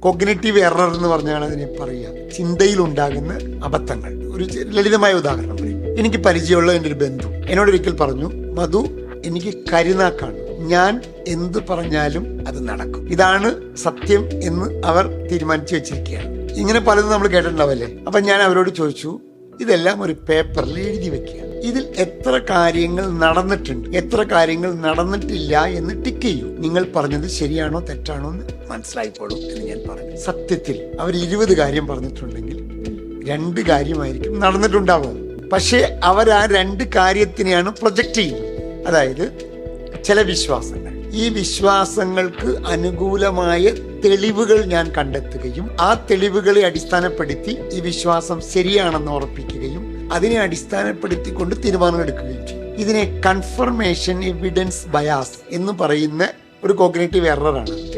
Cognitive error എന്ന് പറഞ്ഞാണ് അതിനെ പറയുക. ചിന്തയിൽ ഉണ്ടാകുന്ന അബദ്ധങ്ങൾ. ഒരു ലളിതമായ ഉദാഹരണം പറയും. എനിക്ക് പരിചയമുള്ള എന്റെ ഒരു ബന്ധു എന്നോട് ഒരിക്കൽ പറഞ്ഞു മധു എനിക്ക് കരുനാക്കാണ് ഞാൻ എന്ത് പറഞ്ഞാലും അത് നടക്കും. ഇതാണ് സത്യം എന്ന് അവർ തീരുമാനിച്ചു വെച്ചിരിക്കുകയാണ്. ഇങ്ങനെ പലതും നമ്മൾ കേട്ടിട്ടുണ്ടാവല്ലേ അപ്പൊ ഞാൻ അവരോട് ചോദിച്ചു ഇതെല്ലാം ഒരു പേപ്പറിൽ എഴുതി വെക്കുക. ഇതിൽ എത്ര കാര്യങ്ങൾ നടന്നിട്ടുണ്ട് എത്ര കാര്യങ്ങൾ നടന്നിട്ടില്ല എന്ന് ടിക്ക് ചെയ്യൂ. നിങ്ങൾ പറഞ്ഞത് ശരിയാണോ തെറ്റാണോ എന്ന് മനസ്സിലായിക്കോളൂ എന്ന് ഞാൻ പറഞ്ഞു. സത്യത്തിൽ അവർ ഇരുപത് കാര്യം പറഞ്ഞിട്ടുണ്ടെങ്കിൽ രണ്ട് കാര്യമായിരിക്കും നടന്നിട്ടുണ്ടാവുക. പക്ഷേ അവർ ആ രണ്ട് കാര്യത്തിനെയാണ് പ്രൊജക്റ്റ് ചെയ്യുന്നത്. അതായത് ചില വിശ്വാസങ്ങൾ. ഈ വിശ്വാസങ്ങൾക്ക് അനുകൂലമായ തെളിവുകൾ ഞാൻ കണ്ടെത്തുകയും ആ തെളിവുകളെ അടിസ്ഥാനപ്പെടുത്തി ഈ വിശ്വാസം ശരിയാണെന്ന് ഉറപ്പിക്കുകയും അതിനെ അടിസ്ഥാനപ്പെടുത്തിക്കൊണ്ട് തീരുമാനം എടുക്കുകയും ചെയ്യും. ഇതിനെ കൺഫർമേഷൻ എവിഡൻസ് ബയാസ് എന്ന് പറയുന്ന ഒരു കോഗ്നേറ്റീവ് എററാണ്